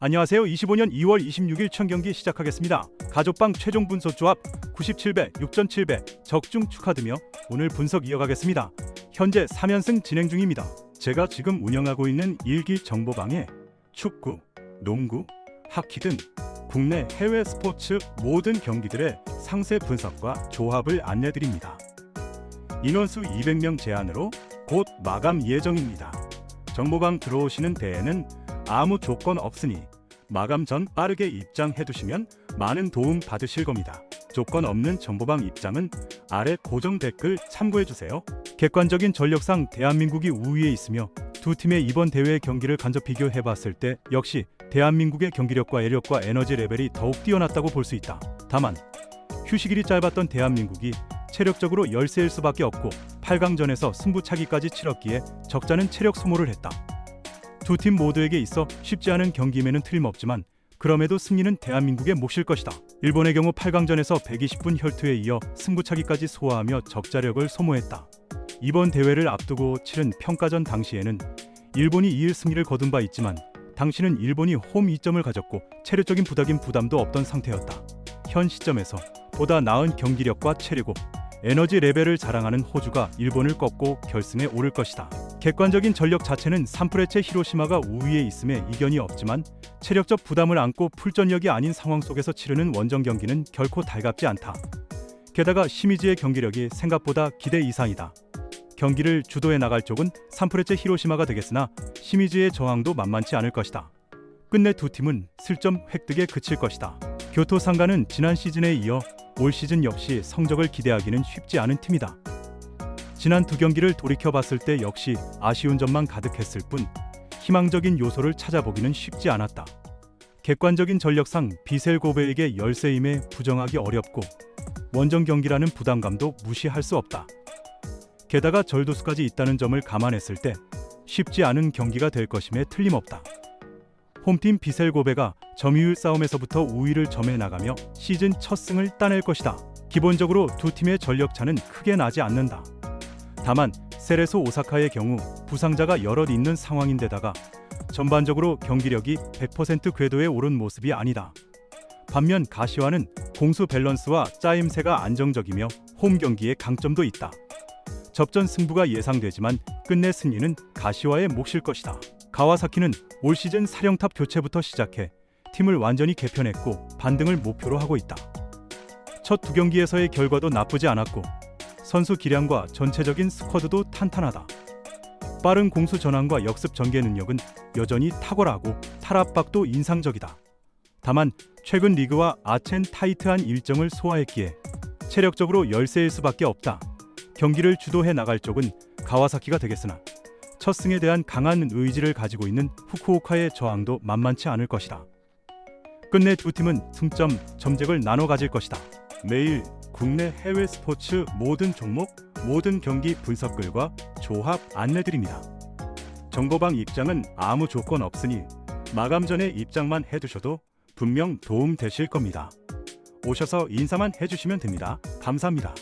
안녕하세요. 25년 2월 26일 천 경기 시작하겠습니다. 가족방 최종 분석 조합 97배, 6,700 적중 축하드며 오늘 분석 이어가겠습니다. 현재 3연승 진행 중입니다. 제가 지금 운영하고 있는 일기 정보방에 축구, 농구, 하키 등 국내 해외 스포츠 모든 경기들의 상세 분석과 조합을 안내드립니다. 인원수 200명 제한으로 곧 마감 예정입니다. 정보방 들어오시는 대회는 아무 조건 없으니 마감 전 빠르게 입장해 두시면 많은 도움 받으실 겁니다. 조건 없는 정보방 입장은 아래 고정 댓글 참고해 주세요. 객관적인 전력상 대한민국이 우위에 있으며 두 팀의 이번 대회 경기를 간접 비교해 봤을 때 역시 대한민국의 경기력과 예력과 에너지 레벨이 더욱 뛰어났다고 볼 수 있다. 다만 휴식일이 짧았던 대한민국이 체력적으로 열세일 수밖에 없고 8강전에서 승부차기까지 치렀기에 적자는 체력 소모를 했다. 두 팀 모두에게 있어 쉽지 않은 경기임에는 틀림없지만 그럼에도 승리는 대한민국의 몫일 것이다. 일본의 경우 8강전에서 120분 혈투에 이어 승부차기까지 소화하며 적자력을 소모했다. 이번 대회를 앞두고 치른 평가전 당시에는 일본이 2일 승리를 거둔 바 있지만 당시는 일본이 홈 2점을 가졌고 체력적인 부담인 부담도 없던 상태였다. 현 시점에서 보다 나은 경기력과 체력, 에너지 레벨을 자랑하는 호주가 일본을 꺾고 결승에 오를 것이다. 객관적인 전력 자체는 산프레체 히로시마가 우위에 있음에 이견이 없지만 체력적 부담을 안고 풀전력이 아닌 상황 속에서 치르는 원정 경기는 결코 달갑지 않다. 게다가 시미즈의 경기력이 생각보다 기대 이상이다. 경기를 주도해 나갈 쪽은 산프레체 히로시마가 되겠으나 시미즈의 저항도 만만치 않을 것이다. 끝내 두 팀은 슬점 획득에 그칠 것이다. 교토 상가는 지난 시즌에 이어 올 시즌 역시 성적을 기대하기는 쉽지 않은 팀이다. 지난 두 경기를 돌이켜 봤을 때 역시 아쉬운 점만 가득했을 뿐 희망적인 요소를 찾아보기는 쉽지 않았다. 객관적인 전력상 비셀 고베에게 열세임에 부정하기 어렵고 원정 경기라는 부담감도 무시할 수 없다. 게다가 절도수까지 있다는 점을 감안했을 때 쉽지 않은 경기가 될 것임에 틀림없다. 홈팀 비셀 고베가 점유율 싸움에서부터 우위를 점해 나가며 시즌 첫 승을 따낼 것이다. 기본적으로 두 팀의 전력 차는 크게 나지 않는다. 다만 세레소 오사카의 경우 부상자가 여럿 있는 상황인데다가 전반적으로 경기력이 100% 궤도에 오른 모습이 아니다. 반면 가시와는 공수 밸런스와 짜임새가 안정적이며 홈 경기의 강점도 있다. 접전 승부가 예상되지만 끝내 승리는 가시와의 몫일 것이다. 가와사키는 올 시즌 사령탑 교체부터 시작해 팀을 완전히 개편했고 반등을 목표로 하고 있다. 첫 두 경기에서의 결과도 나쁘지 않았고 선수 기량과 전체적인 스쿼드도 탄탄하다. 빠른 공수 전환과 역습 전개 능력은 여전히 탁월하고 탈압박도 인상적이다. 다만 최근 리그와 아첸 타이트한 일정을 소화했기에 체력적으로 열세일 수밖에 없다. 경기를 주도해 나갈 쪽은 가와사키가 되겠으나 첫 승에 대한 강한 의지를 가지고 있는 후쿠오카의 저항도 만만치 않을 것이다. 끝내 두 팀은 승점, 점잭을 나눠 가질 것이다. 매일 국내 해외 스포츠 모든 종목, 모든 경기 분석글과 조합 안내드립니다. 정보방 입장은 아무 조건 없으니 마감 전에 입장만 해두셔도 분명 도움 되실 겁니다. 오셔서 인사만 해주시면 됩니다. 감사합니다.